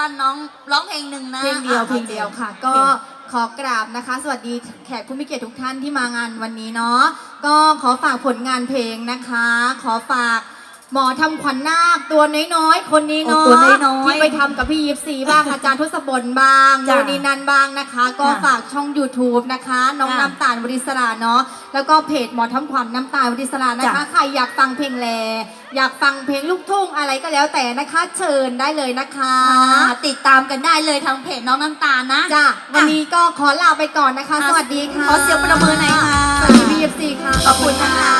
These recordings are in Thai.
บ้านน้องร้องเพลงหนึ่งนะเพลงเดียวอะเพลงเดียวค่ะ ก็ขอกราบนะคะ สวัสดีแขกผู้มีเกียรติทุกท่านที่มางานวันนี้เนาะก็ขอฝากผลงานเพลงนะคะ ขอฝาก หมอทำขวัญนาคตัวน้อยๆ คนนี้เนาะโอ้ตัวน้อยๆที่ไปทำกับพี่ยิปซีบ้าง อาจารย์ทศบลบ้างโนจ้ะนีนันบ้างนะคะ ก็ค่ะฝากช่อง YouTube นะคะ น้องค่ะน้ำตาลวริศราเนาะแล้วก็เพจหมอทำขวัญน้ำตาลวริศรานะคะ จ้ะ ใครอยากฟังเพลงแล อยากฟังเพลงลูกทุ่งอะไรก็แล้วแต่นะคะ เชิญได้เลยนะคะ อ่าติดตามกันได้เลยทางเพจน้องน้ำตาลนะ จ้ะวันนี้ก็ขอลาไปก่อนนะคะ อะสวัสดีค่ะขอเสียงประมือหน่อยค่ะ สวัสดีพีเอฟซีค่ะ ขอบคุณนะคะขอบ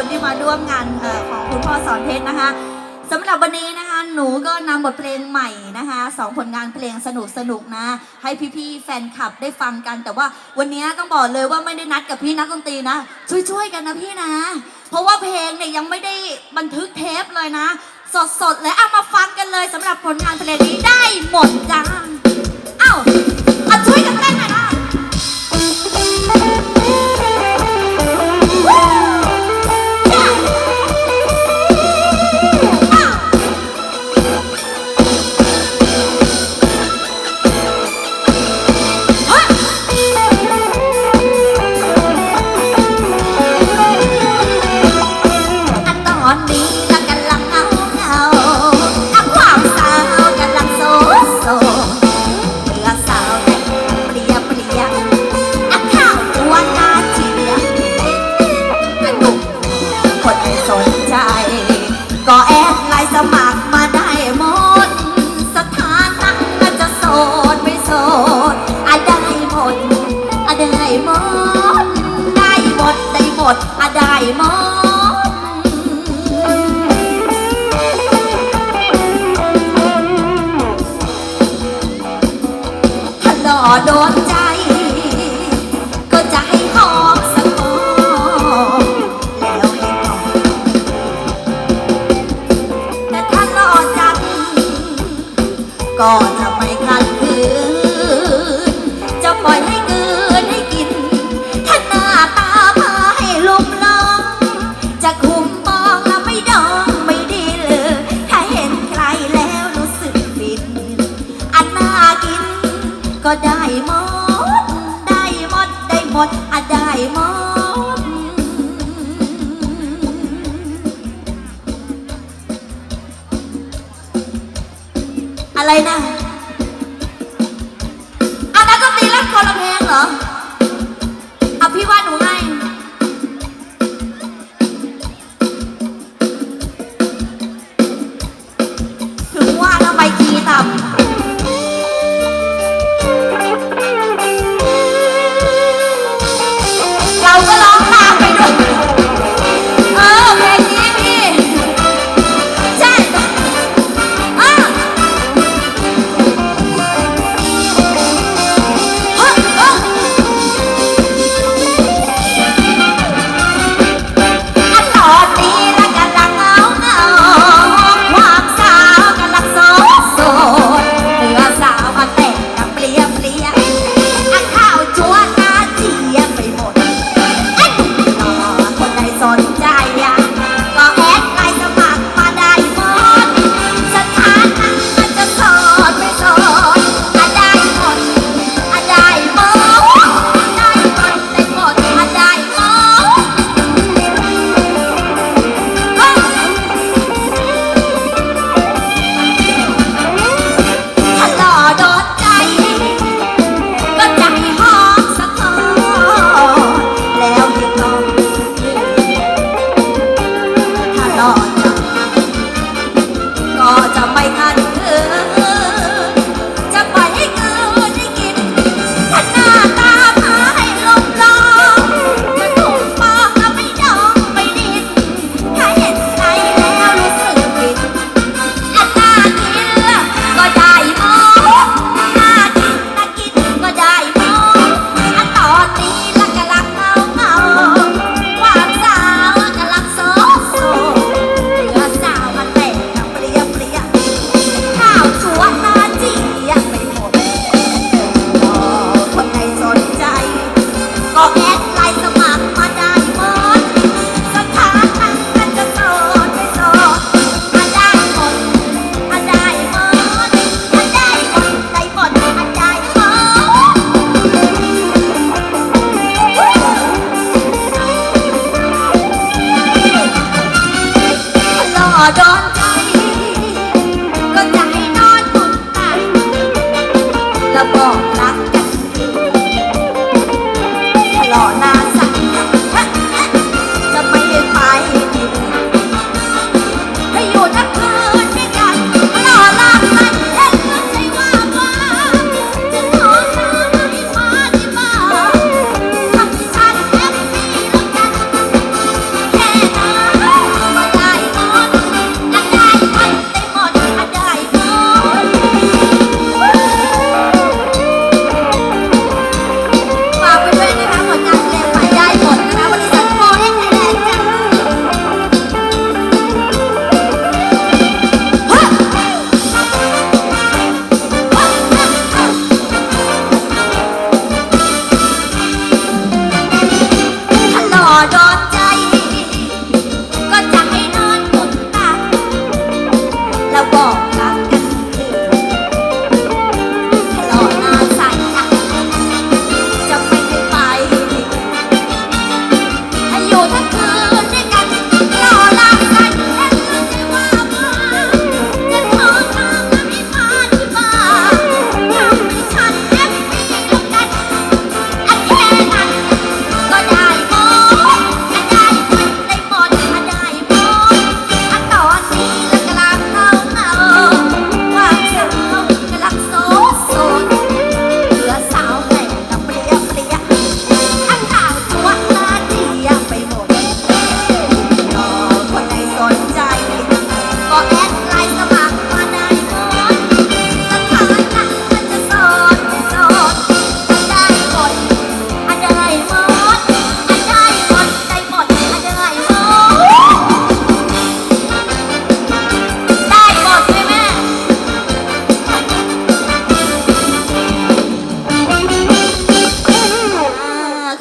คุณที่มาร่วมงานของคุณพ่อสอนเพชรนะคะสำหรับวันนี้นะคะหนูก็นำบทเพลงใหม่นะคะสองผลงานเพลงสนุกสนุกๆนะ ให้พี่ๆแฟนคลับได้ฟังกัน แต่ว่าวันนี้ต้องบอกเลยว่าไม่ได้นัดกับพี่นักดนตรีนะ ช่วยๆกันนะพี่นะ เพราะว่าเพลงเนี่ยยังไม่ได้บันทึกเทปเลยนะ สดๆเลยเอามาฟังกันเลยสำหรับผลงานเพลงนี้ได้หมดจ้าเอ้า ก็จะไม่ขัดขืนจะปล่อยให้เกินให้กิน ถ้าหน้าตาพาให้ลุ่มหลงจะคุมมองแล้วไม่ดองไม่ดีเลย ถ้าเห็นใครแล้วรู้สึกผิดอันน่ากิน ก็ได้หมด ได้หมดได้หมดอะได้หมด อะไรนะ 老。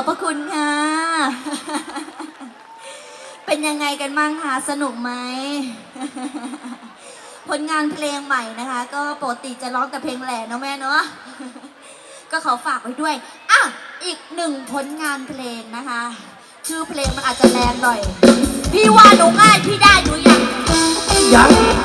ขอบพระคุณค่ะ เป็นยังไงกันบ้างคะ สนุกไหม ผลงานเพลงใหม่นะคะ ก็ปกติจะร้องแต่เพลงแหล่เนาะแม่เนาะ ก็ขอฝากไว้ด้วย อะ อีกหนึ่งผลงานเพลงนะคะ ชื่อเพลงมันอาจจะแรงหน่อย พี่ว่าหนูง่ายพี่ได้หนูยังยัง